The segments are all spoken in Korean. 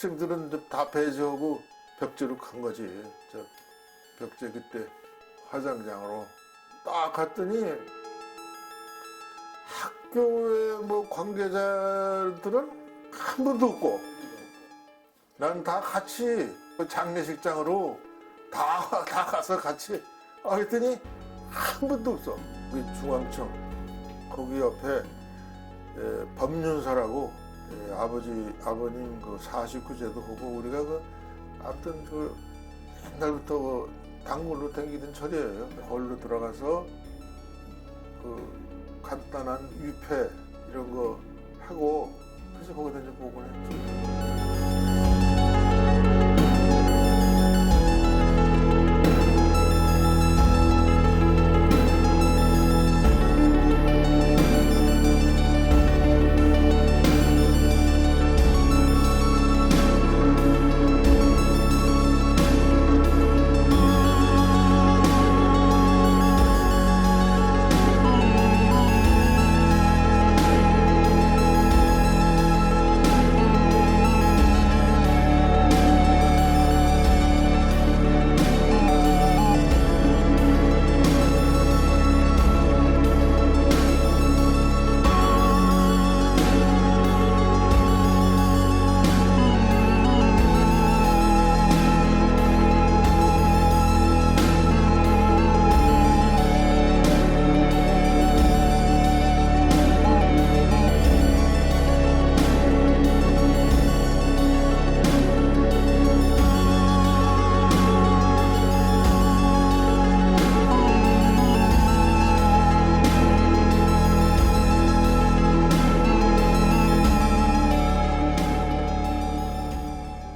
학생들은 다 배제하고 벽제로 간 거지. 저 벽제 그때 화장장으로 딱 갔더니 학교의 뭐 관계자들은 한 분도 없고 난 다 같이 그 장례식장으로 다, 다 가서 같이 아 그랬더니 한 분도 없어. 그 중앙청 거기 옆에 에, 법륜사라고 에, 아버지 아버님 그 49제도 하고 우리가 그 아무튼 그 옛날부터 그 단골로 댕기던 철이에요. 거기로 들어가서 그 간단한 위패 이런 거 하고 그래서 거기다 이제 보곤 했지.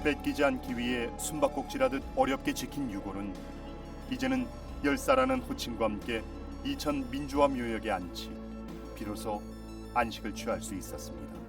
뺏기지 않기 위해 숨바꼭질하듯 어렵게 지킨 유골은 이제는 열사라는 호칭과 함께 이천 민주화 묘역에 앉지 비로소 안식을 취할 수 있었습니다.